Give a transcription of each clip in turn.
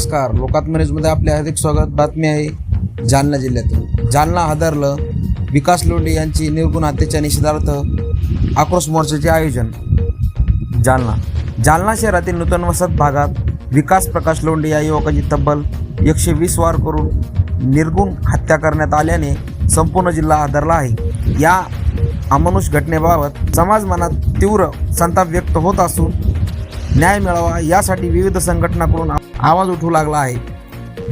नमस्कार. लोकात्म न्यूजमध्ये आपले हार्दिक स्वागत. बातमी आहे जालना जिल्ह्यातून जालना हादरलं. विकास लोंढे यांची निर्गुण हत्येच्या निषेधार्थ आक्रोश मोर्चाचे आयोजन. जालना. जालना शहरातील नूतन वसत भागात विकास प्रकाश लोंढे या युवकाची तब्बल एकशे वीस वार करून निर्गुण हत्या करण्यात आल्याने संपूर्ण जिल्हा हादरला आहे. या अमानुष घटनेबाबत समाज मनात तीव्र संताप व्यक्त होत असून न्याय मिळावा यासाठी विविध संघटनाकडून आवाज उठू लागला आहे.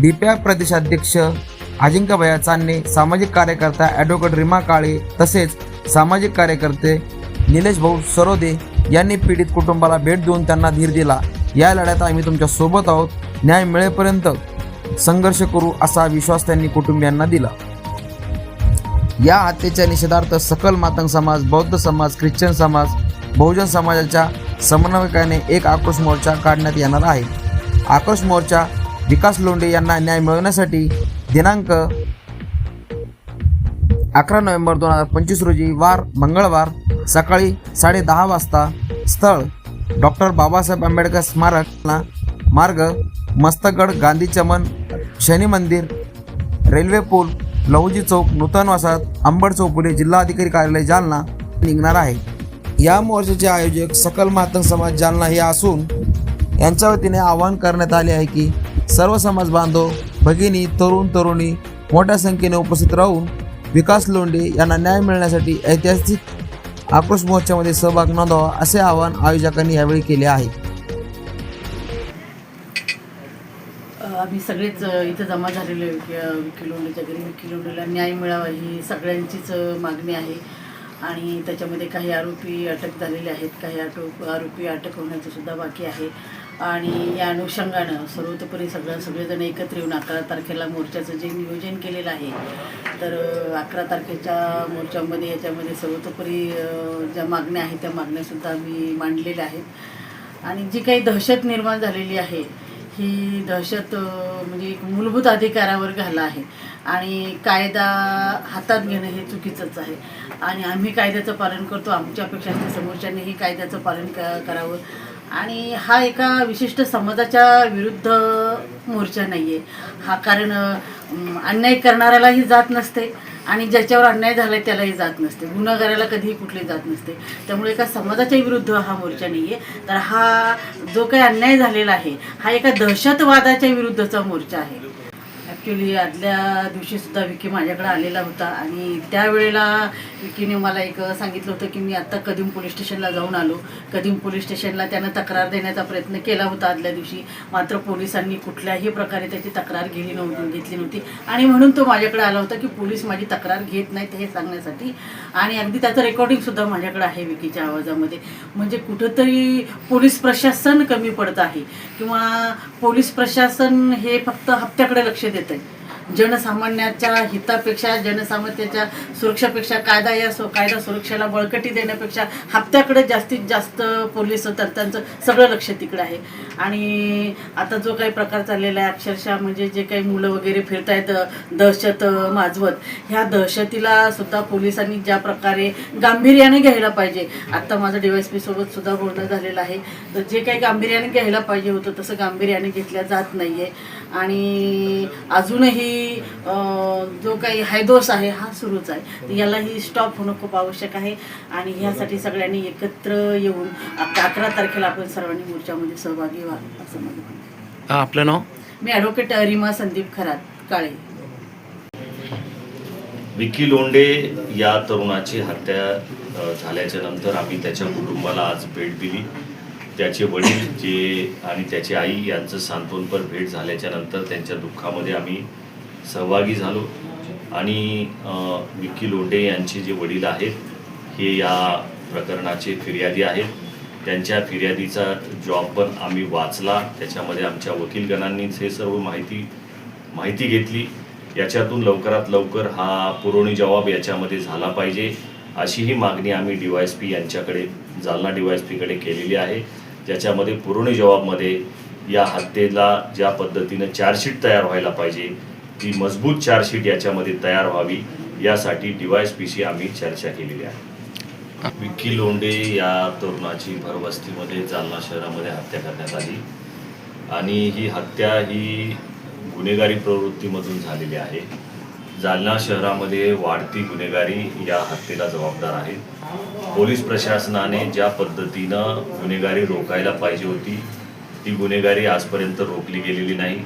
डीपीआय प्रदेशाध्यक्ष अजिंक्यभया चांदणे सामाजिक कार्यकर्ता ॲडव्होकेट रिमा काळे तसेच सामाजिक कार्यकर्ते निलेश भाऊ सरोदे यांनी पीडित कुटुंबाला भेट देऊन त्यांना धीर दिला. या लढ्यात आम्ही तुमच्यासोबत आहोत. न्याय मिळेपर्यंत संघर्ष करू असा विश्वास त्यांनी कुटुंबियांना दिला. या हत्येच्या निषेधार्थ सकल मातंग समाज बौद्ध समाज ख्रिश्चन समाज बहुजन समाजाच्या समन्वयकाने एक आक्रोश मोर्चा काढण्यात येणार आहे. आक्रोश मोर्चा विकास लोंढे यांना न्याय मिळवण्यासाठी दिनांक अकरा नोव्हेंबर दोन हजार पंचवीस रोजी वार मंगळवार सकाळी साडे दहा वाजता स्थळ डॉक्टर बाबासाहेब आंबेडकर स्मारक मार्ग मस्तगड गांधी चमन शनी मंदिर रेल्वे पूल लहुजी चौक नूतन वसाहत अंबड चौपुले जिल्हाधिकारी कार्यालय जालना निघणार आहे. या मोर्चाचे आयोजक सकल मातंग समाज जालना हे असून यांच्या वतीने आवाहन करण्यात आले आहे की सर्व समाज बांधव भगिनी तरुण तरुणी मोठ्या संख्येने उपस्थित राहून विकास लोंढे यांना न्याय मिळण्यासाठी ऐतिहासिक आक्रोश मोर्चामध्ये सहभाग नोंदवा असे आवाहन आयोजकांनी यावेळी केले आहे. आम्ही सगळेच इथं जमा झालेलो आहे विकी लोंढेच्या घरी विकी लोंढेला न्याय मिळावा ही सगळ्यांचीच मागणी आहे. आणि त्याच्यामध्ये काही आरोपी अटक झालेले आहेत काही आटो आरोपी अटक होण्याचं सुद्धा बाकी आहे. आणि या अनुषंगानं सर्वतोपरी सगळं सगळेजण एकत्र येऊन अकरा तारखेला मोर्चाचं जे नियोजन केलेलं आहे तर अकरा तारखेच्या मोर्चामध्ये याच्यामध्ये सर्वतोपरी ज्या मागण्या आहेत त्या मागण्यासुद्धा मी मांडलेल्या आहेत. आणि जी काही दहशत निर्माण झालेली आहे ही दहशत म्हणजे एक मूलभूत अधिकारावर घाला आहे. आणि कायदा हातात घेणं हे चुकीचंच आहे. आणि आम्ही कायद्याचं पालन करतो आमच्या अपेक्षा असते समोरच्यांनीही कायद्याचं पालन क करावं. आणि हा एका विशिष्ट समाजाच्या विरुद्ध मोर्चा नाही आहे हा कारण अन्याय करणाऱ्यालाही जात नसते आणि ज्याच्यावर अन्याय झालाय त्यालाही जात नसते. गुन्हेगाराला कधीही कुठली जात नसते. त्यामुळे एका समाजाच्या विरुद्ध हा मोर्चा नाही आहे तर हा जो काही अन्याय झालेला आहे हा एका दहशतवादाच्या विरुद्धचा मोर्चा आहे. ॲक्च्युली आदल्या दिवशीसुद्धा विकी माझ्याकडे आलेला होता आणि त्यावेळेला विकीने मला एक सांगितलं होतं की मी आत्ता कदीम पोलीस स्टेशनला जाऊन आलो. कदीम पोलीस स्टेशनला त्यानं तक्रार देण्याचा प्रयत्न केला होता आदल्या दिवशी. मात्र पोलिसांनी कुठल्याही प्रकारे त्याची तक्रार गेली नव्हती घेतली नव्हती. आणि म्हणून तो माझ्याकडे आला होता की पोलीस माझी तक्रार घेत नाहीत हे सांगण्यासाठी. आणि अगदी त्याचं रेकॉर्डिंगसुद्धा माझ्याकडे आहे विकीच्या आवाजामध्ये. म्हणजे कुठंतरी पोलीस प्रशासन कमी पडत आहे. किंवा पोलीस प्रशासन हे फक्त हप्त्याकडे लक्ष देत आहे जनसामान्याच्या हितापेक्षा जनसामान्याच्या सुरक्षापेक्षा कायदा या सो कायदा सुरक्षेला बळकटी देण्यापेक्षा हप्त्याकडे जास्तीत जास्त पोलीस तर त्यांचं सगळं लक्ष तिकडं आहे. आणि आता जो काही प्रकार चाललेला आहे अक्षरशः म्हणजे जे काही मुलं वगैरे फिरत आहेत दहशत माजवत ह्या दहशतीला सुद्धा पोलिसांनी ज्या प्रकारे गांभीर्याने घ्यायला पाहिजे. आत्ता माझं डीवायसपी सोबत सुद्धा बोलणं झालेलं आहे. तर जे काही गांभीर्याने घ्यायला पाहिजे होतं तसं गांभीर्याने घेतल्या जात नाही आहे आणि अजूनही जो काही हायदोस आहे हा सुरूच आहे. यालाही स्टॉप होणं खूप आवश्यक आहे. आणि ह्यासाठी सगळ्यांनी एकत्र येऊन अक- अकरा तारखेला आपण सर्वांनी मोर्चामध्ये सहभागी व्हा असं माझं म्हणणं आहे. आपलं नाव? मी ॲडव्होकेट रिमा संदीप खरात काळे. विकी लोंडे या तरुणाची हत्या झाल्याच्यानंतर आम्ही त्याच्या कुटुंबाला आज भेट दिली. त्याचे वडील जे आणि त्याची आई यांचं सांत्वनपर भेट झाल्याच्यानंतर त्यांच्या दुःखामध्ये आम्ही सहभागी झालो. आणि विक्की लोंडे यांचे जे वडील आहेत हे या प्रकरणाचे फिर्यादी आहेत. त्यांच्या फिर्यादीचा जॉब पण आम्ही वाचला. त्याच्यामध्ये आमच्या वकीलगणांनीच हे सर्व माहिती माहिती घेतली. याच्यातून लवकरात लवकर हा पुरवणी जबाब याच्यामध्ये झाला पाहिजे अशी ही मागणी आम्ही डी वाय एस पी यांच्याकडे जालना डी वाय एस पीकडे केलेली आहे. ज्याच्यामध्ये पुरवणी जबाबमध्ये या हत्येला ज्या पद्धतीनं चार्जशीट तयार व्हायला पाहिजे ती मजबूत चार्जशीट याच्यामध्ये तयार व्हावी यासाठी डिवायस पीशी आम्ही चर्चा केलेली आहे. विक्की लोंडे या तरुणाची भरवस्तीमध्ये जालना शहरामध्ये हत्या करण्यात आली. आणि ही हत्या ही गुन्हेगारी प्रवृत्तीमधून झालेली आहे. जालना शहरामध्ये वाढती गुन्हेगारी या हत्येला जबाबदार आहे पोलीस प्रशासनाने ज्या पद्धतीनं गुन्हेगारी रोखायला पाहिजे होती ती गुन्हेगारी आजपर्यंत रोखली गेलेली नाही.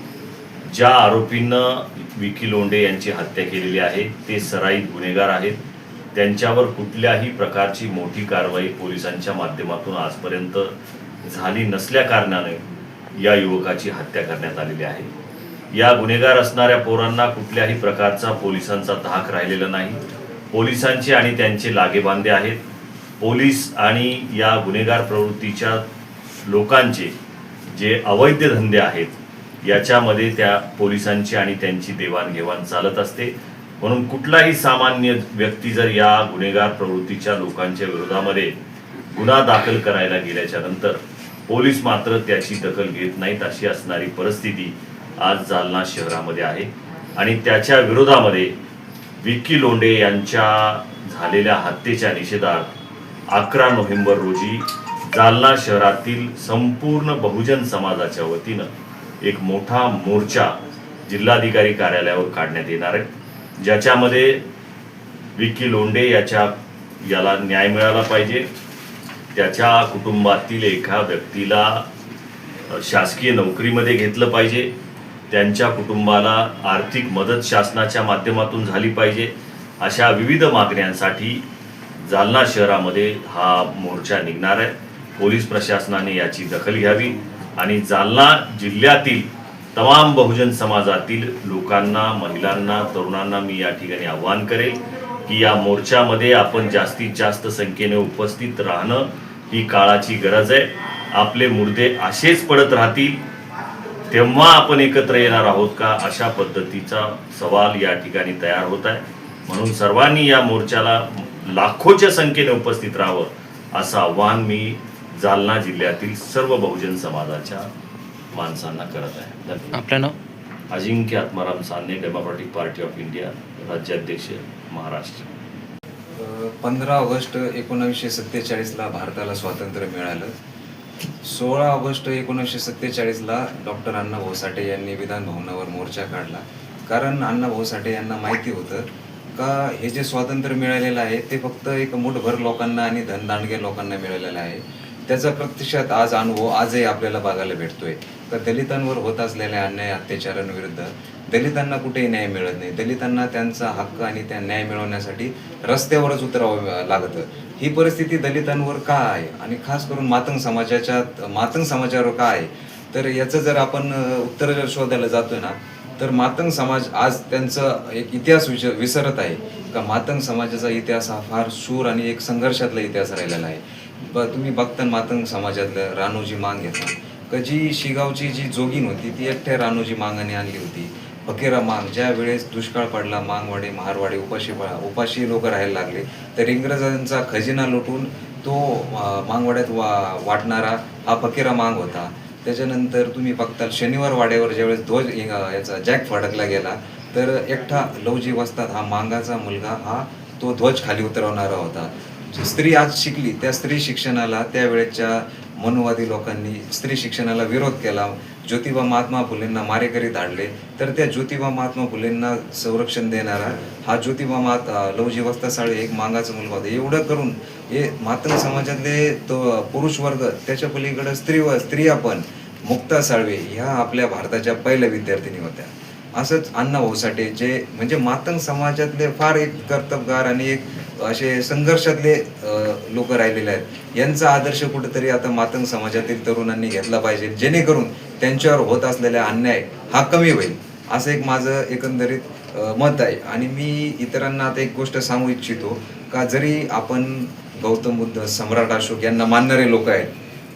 ज्या आरोपींनं विकी लोंडे यांची हत्या केलेली आहे ते सराईत गुन्हेगार आहेत. त्यांच्यावर कुठल्याही प्रकारची मोठी कारवाई पोलिसांच्या माध्यमातून आजपर्यंत झाली नसल्या कारणाने या युवकाची हत्या करण्यात आलेली आहे. या गुन्हेगार असणाऱ्या पोरांना कुठल्याही प्रकारचा पोलिसांचा धाक राहिलेला नाही. पोलिसांचे आणि त्यांचे लागेबांधे आहेत. पोलीस आणि या गुन्हेगार प्रवृत्तीच्या लोकांचे जे अवैध धंदे आहेत याच्यामध्ये त्या पोलिसांची आणि त्यांची देवाणघेवाण चालत असते. म्हणून कुठलाही सामान्य व्यक्ती जर या गुन्हेगार प्रवृत्तीच्या लोकांच्या विरोधामध्ये गुन्हा दाखल करायला गेल्याच्यानंतर पोलीस मात्र त्याची दखल घेत नाहीत अशी असणारी परिस्थिती आज जालना शहरामध्ये आहे. आणि त्याच्या विरोधामध्ये विक्की लोंडे यांच्या झालेल्या हत्येच्या निषेधार्थ अकरा नोव्हेंबर रोजी जालना शहरातील संपूर्ण बहुजन समाजाच्या वतीनं एक मोठा मोर्चा जिल्हाधिकारी कार्यालयावर काढण्यात येणार आहे. ज्याच्यामध्ये विक्की लोंडे याच्या याला न्याय मिळाला पाहिजे. त्याच्या कुटुंबातील एका व्यक्तीला शासकीय नोकरीमध्ये घेतलं पाहिजे. त्यांच्या कुटुंबाला आर्थिक मदत शासनाच्या माध्यमातून झाली पाहिजे अशा विविध मागण्यांसाठी जालना शहरामध्ये हा मोर्चा निघणार आहे. पोलीस प्रशासनाने याची दखल घ्यावी आणि जालना जिल्ह्यातील तमाम बहुजन समाजातील लोकांना महिलांना तरुणांना मी या ठिकाणी आव्हान करेल की या मोर्चामध्ये आपण जास्तीत जास्त संख्येने उपस्थित राहणं ही काळाची गरज आहे. आपले मुर्दे असेच पडत राहतील तेव्हा आपण एकत्र येणार आहोत का? अशा पद्धतीचा सवाल या ठिकाणी तयार होत आहे. म्हणून सर्वांनी या मोर्चाला लाखोच्या संख्येने उपस्थित राहावं असं आव्हान मी जालना जिल्ह्यातील सर्व बहुजन समाजाच्या माणसांना करत आहे. धन्यवाद. आपलं नाव? Ajinkya Atmaram Sane Democratic Party of India राज्याध्यक्ष Maharashtra. पंधरा ऑगस्ट एकोणावीसशे सत्तेचाळीसला भारताला स्वातंत्र्य मिळालं. सोळा ऑगस्ट एकोणीसशे सत्तेचाळीसला डॉक्टर अण्णाभाऊ साठे यांनी विधान भवनावर मोर्चा काढला. कारण अण्णाभाऊ साठे यांना माहिती होतं का हे जे स्वातंत्र्य मिळालेलं आहे ते फक्त एक मुठभर लोकांना आणि धनदांडगे लोकांना मिळालेलं आहे. त्याचा प्रत्यक्षात आज अनुभव आजही आपल्याला बघायला भेटतोय. तर दलितांवर होत असलेल्या अन्याय अत्याचारांविरुद्ध दलितांना कुठेही न्याय मिळत नाही. दलितांना त्यांचा हक्क आणि त्या न्याय मिळवण्यासाठी रस्त्यावरच उतरावं लागतं. ही परिस्थिती दलितांवर का आहे आणि खास करून मातंग समाजाच्या मातंग समाजावर का आहे तर याचं जर आपण उत्तर जर शोधायला जातोय ना तर मातंग समाज आज त्यांचा एक इतिहास विच विसरत आहे. का मातंग समाजाचा इतिहास हा फार शूर आणि एक संघर्षातला इतिहास राहिलेला आहे. ब तुम्ही बघता मातंग समाजातलं रानोजी मांग घेता का जी शिगावची जी जोगीन होती ती एकट्या रानोजी मांगाने आणली होती. फकीरा मांग ज्या वेळेस दुष्काळ पडला मांगवाडे महारवाडी उपाशी उपाशी लोक राहायला लागले तर इंग्रजांचा खजिना लुटून तो मांगवाड्यात वा वाटणारा हा फकीरा मांग होता. त्याच्यानंतर तुम्ही बघताल शनिवार वाड्यावर ज्यावेळेस ध्वज याचा जॅक फडकला गेला तर एकटा लवजी वस्तात हा मांगाचा मुलगा हा तो ध्वज खाली उतरवणारा होता. स्त्री आज शिकली त्या स्त्री शिक्षणाला त्यावेळेच्या मनुवादी लोकांनी स्त्री शिक्षणाला विरोध केला. ज्योतिबा महात्मा फुलेंना मारेकरी धाडले. तर त्या ज्योतिबा महात्मा फुलेंना संरक्षण देणारा हा ज्योतिबा मात लवजी वस्तासाळे एक मांगाचा मुलगा होता. एवढं करून हे मातंग समाजातले तो पुरुष वर्ग त्याच्या पलीकडं स्त्री व स्त्रिया पण मुक्ता साळवे ह्या आपल्या भारताच्या पहिल्या विद्यार्थिनी होत्या. असंच अण्णा भाऊ साठे जे म्हणजे मातंग समाजातले फार एक कर्तबगार आणि एक असे संघर्षातले लोक राहिलेले आहेत. यांचा आदर्श कुठेतरी आता मातंग समाजातील तरुणांनी घेतला पाहिजे. जेणेकरून त्यांच्यावर होत असलेला अन्याय हा कमी होईल. असं एक माझं एकंदरीत मत आहे. आणि मी इतरांना आता एक गोष्ट सांगू इच्छितो का जरी आपण गौतम बुद्ध सम्राट अशोक यांना मानणारे लोक आहेत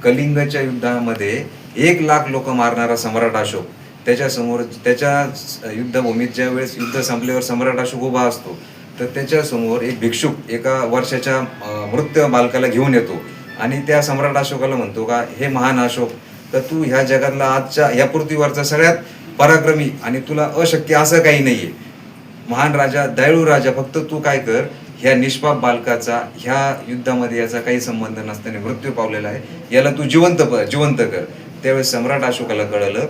कलिंगच्या युद्धामध्ये एक लाख लोक मारणारा सम्राट अशोक त्याच्यासमोर त्याच्या युद्धभूमीत ज्या वेळेस युद्ध संपल्यावर सम्राट अशोक उभा असतो तर त्याच्यासमोर एक भिक्षुक एका वर्षाच्या मृत बालकाला घेऊन येतो. आणि त्या सम्राट अशोकाला म्हणतो का हे महान अशोक तर तू ह्या जगातला आजच्या ह्या पृथ्वीवरचा सगळ्यात पराक्रमी आणि तुला अशक्य असं काही नाहीये. महान राजा दयाळू राजा फक्त तू काय कर ह्या निष्पाप बालकाचा ह्या युद्धामध्ये याचा काही संबंध नसताना मृत्यू पावलेला आहे. याला तू जिवंत प- जिवंत कर. त्यावेळेस सम्राट अशोकाला कळलं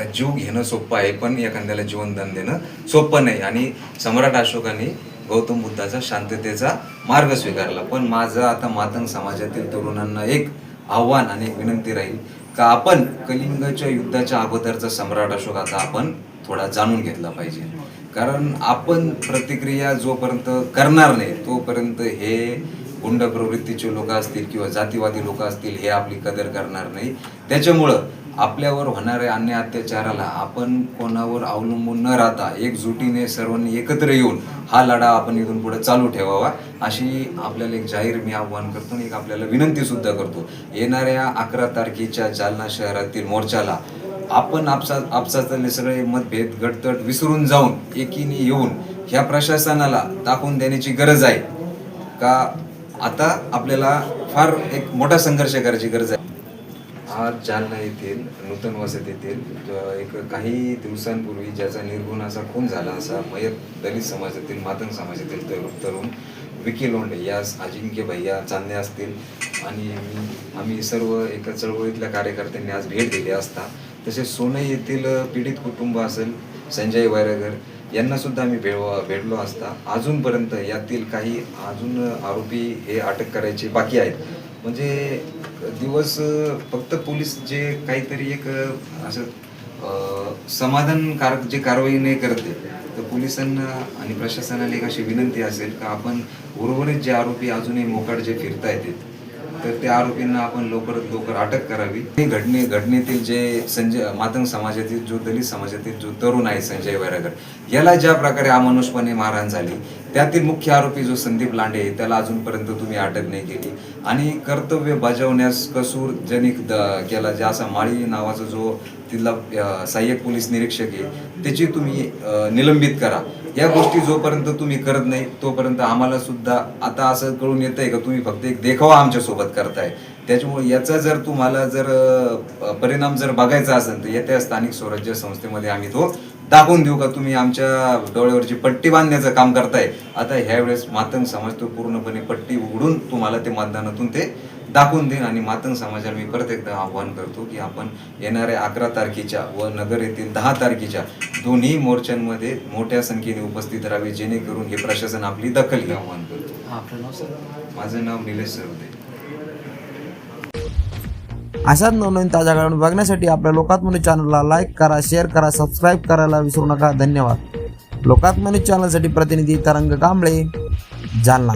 जीव घेणं सोपं आहे पण एखाद्याला जीवनदान देणं सोपं नाही. आणि सम्राट अशोकाने गौतम बुद्धाचा शांततेचा मार्ग स्वीकारला. पण माझं आता मातंग समाजातील तरुणांना एक आव्हान आणि एक विनंती राहील का आपण कलिंगच्या युद्धाच्या अगोदरचा सम्राट अशोकाचा आपण थोडा जाणून घेतला पाहिजे. कारण आपण प्रतिक्रिया जोपर्यंत करणार नाही तोपर्यंत हे गुंड प्रवृत्तीचे लोक असतील किंवा जातीवादी लोक असतील हे आपली कदर करणार नाही. त्याच्यामुळं आपल्यावर होणाऱ्या अन्य अत्याचाराला आपण कोणावर अवलंबून न राहता एकजुटीने सर्वांनी एकत्र येऊन हा लढा आपण इथून पुढे चालू ठेवावा अशी आपल्याला एक जाहीर मी आव्हान करतो आणि एक आपल्याला विनंती सुद्धा करतो. येणाऱ्या अकरा तारखेच्या जालना शहरातील मोर्चाला आपण आपसा आपसातले सगळे मतभेद गटतट विसरून जाऊन एकीने येऊन ह्या प्रशासनाला दाखवून देण्याची गरज आहे. का आता आपल्याला फार एक मोठा संघर्ष करायची गरज आहे. आज जालना येथील नूतन वसत येथील एक काही दिवसांपूर्वी ज्याचा निर्गुण असा खून झाला असा मयत दलित समाजातील मातंग समाजातील तरुण तरुण विकी लोंडे यास अजिंक्य भैया चांदे असतील. आणि मी आम्ही सर्व एका चळवळीतल्या कार्यकर्त्यांनी आज भेट दिली असता. तसेच सोने येथील पीडित कुटुंब असेल संजय वैरागर यांना सुद्धा आम्ही भेळ भेटलो असता. अजूनपर्यंत यातील काही अजून आरोपी हे अटक करायचे बाकी आहेत. म्हणजे दिवस फक्त पोलीस जे काहीतरी एक असं समाधानकारक जे कारवाई नाही करते तर पोलिसांना आणि प्रशासनाला एक अशी विनंती असेल का आपण उर्वरित जे आरोपी अजूनही मोकाट जे फिरता येतात तर त्या आरोपींना आपण लवकरात लवकर अटक करावी. हे घटने घटनेतील जे संजय मातंग समाजातील जो दलित समाजातील जो तरुण आहे संजय वैरागर याला ज्या प्रकारे अमानुषपणे मारहाण झाली त्यातील मुख्य आरोपी जो संदीप लांडे आहे त्याला अजूनपर्यंत तुम्ही अटक नाही केली. आणि कर्तव्य बजावण्यास कसूर जनिक द- केला जे असा माळी नावाचा जो तिथला सहाय्यक पोलीस निरीक्षक आहे त्याची तुम्ही निलंबित करा. या गोष्टी जोपर्यंत तुम्ही करत नाही तोपर्यंत आम्हाला सुद्धा आता असं कळून येत आहे का? तुम्ही फक्त एक देखावा आमच्यासोबत करताय. त्याच्यामुळे याचा जर तुम्हाला जर परिणाम जर बघायचा असेल तर येत्या स्थानिक स्वराज्य संस्थेमध्ये आम्ही तो दाखवून देऊ का? तुम्ही आमच्या डोळ्यावरची पट्टी बांधण्याचं काम करताय आता ह्यावेळेस मातंग समाज तो पूर्णपणे पट्टी उघडून तुम्हाला ते मतदानातून ते दाखवून देईन आणि मातंग समाजाला मी परत एकदा आव्हान करतो की आपण येणाऱ्या अकरा तारखेच्या व नगर येथील दहा तारखेच्या दोन्ही मोर्चांमध्ये मोठ्या संख्येने उपस्थित राहावे जेणेकरून हे प्रशासन आपली दखल घ्या आव्हान करतो. माझं नाव निलेश सरवदे. अशाच नवनवीन ताज्या घडामोडी बघण्यासाठी आपल्या लोकात्मनी चॅनलला लाईक करा शेअर करा सबस्क्राईब करायला विसरू नका. धन्यवाद. लोकात्मनी चॅनलसाठी प्रतिनिधी तरंग कांबळे जालना.